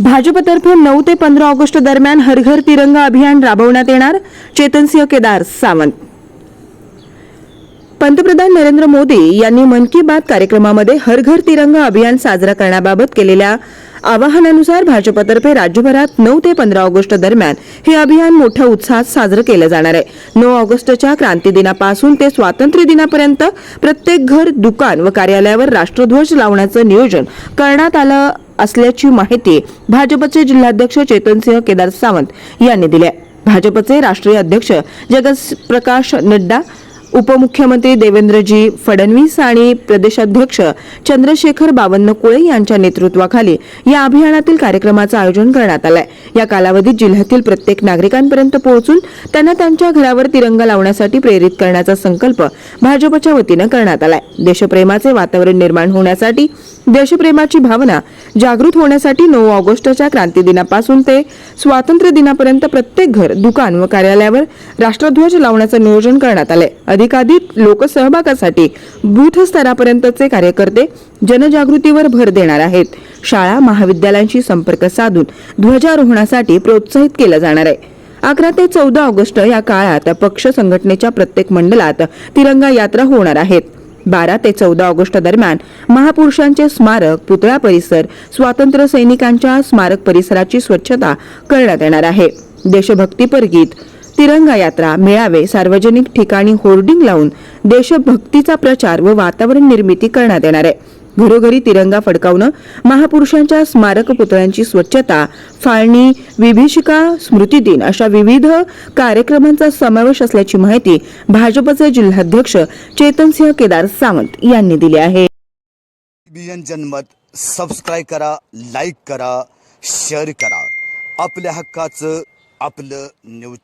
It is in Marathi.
भाजपतर्फे नऊ ते पंधरा ऑगस्ट दरम्यान हरघर तिरंगा अभियान राबवण्यात येणार. चेतनसिंह केदार सावंत. पंतप्रधान नरेंद्र मोदी यांनी मन की बात कार्यक्रमामध्ये हर घर तिरंगा अभियान साजरा करण्याबाबत केलेल्या आवाहनानुसार भाजपतर्फे राज्यभरात नऊ ते पंधरा ऑगस्ट दरम्यान हे अभियान मोठ्या उत्साहात साजरं केलं जाणार आहे. नऊ ऑगस्टच्या क्रांती दिनापासून ते स्वातंत्र्य दिनापर्यंत प्रत्येक घर दुकान व कार्यालयावर राष्ट्रध्वज लावण्याचं नियोजन करण्यात आलं असल्याची माहिती भाजपचे जिल्हाध्यक्ष चेतनसिंह केदार सावंत यांनी दिली भाजपचे राष्ट्रीय अध्यक्ष जगत प्रकाश नड्डा उपमुख्यमंत्री देवेंद्रजी फडणवीस आणि प्रदेशाध्यक्ष चंद्रशेखर बावनकुळे यांच्या नेतृत्वाखाली या अभियानातील कार्यक्रमाचं आयोजन करण्यात आलंय. या कालावधीत जिल्ह्यातील प्रत्येक नागरिकांपर्यंत पोहोचून त्यांना त्यांच्या घरावर तिरंगा लावण्यासाठी प्रेरित करण्याचा संकल्प भाजपच्या वतीनं करण्यात आलाय. देशप्रेमाचे वातावरण निर्माण होण्यासाठी देशप्रेमाची भावना जागृत होण्यासाठी नऊ ऑगस्टच्या क्रांती दिनापासून ते स्वातंत्र्य दिनापर्यंत प्रत्येक घर दुकान व कार्यालयावर राष्ट्रध्वज लावण्याचं नियोजन करण्यात आलंय. अधिकाधिक लोकसहभागासाठी बूथ स्तरापर्यंतचे कार्यकर्ते जनजागृतीवर भर देणार आहेत. शाळा महाविद्यालयांशी संपर्क साधून ध्वजारोहणासाठी प्रोत्साहित केलं जाणार आहे. अकरा ते चौदा ऑगस्ट या काळात पक्ष संघटनेच्या प्रत्येक मंडळात तिरंगा यात्रा होणार आहेत बारा ते चौदा ऑगस्ट दरम्यान महापुरुषांचे स्मारक पुतळा परिसर स्वातंत्र्य सैनिकांच्या स्मारक परिसराची स्वच्छता करण्यात येणार आहे. देशभक्तीपर गीत तिरंगा यात्रा मेळावे सार्वजनिक ठिकाणी होर्डिंग लावून देशभक्तीचा प्रचार व वातावरण निर्मिती करण्यात येणार आहे. घरोघरी तिरंगा फडकावणं महापुरुषांच्या स्मारक पुतळ्यांची स्वच्छता फाळणी विभीषिका स्मृती दिन अशा विविध कार्यक्रमांचा समावेश असल्याची माहिती भाजपचे जिल्हाध्यक्ष चेतनसिंह केदार सावंत यांनी दिली आहे. जनमत सबस्क्राईब करा लाईक करा शेअर करा. आपल्या हक्काचं आपलं न्यूज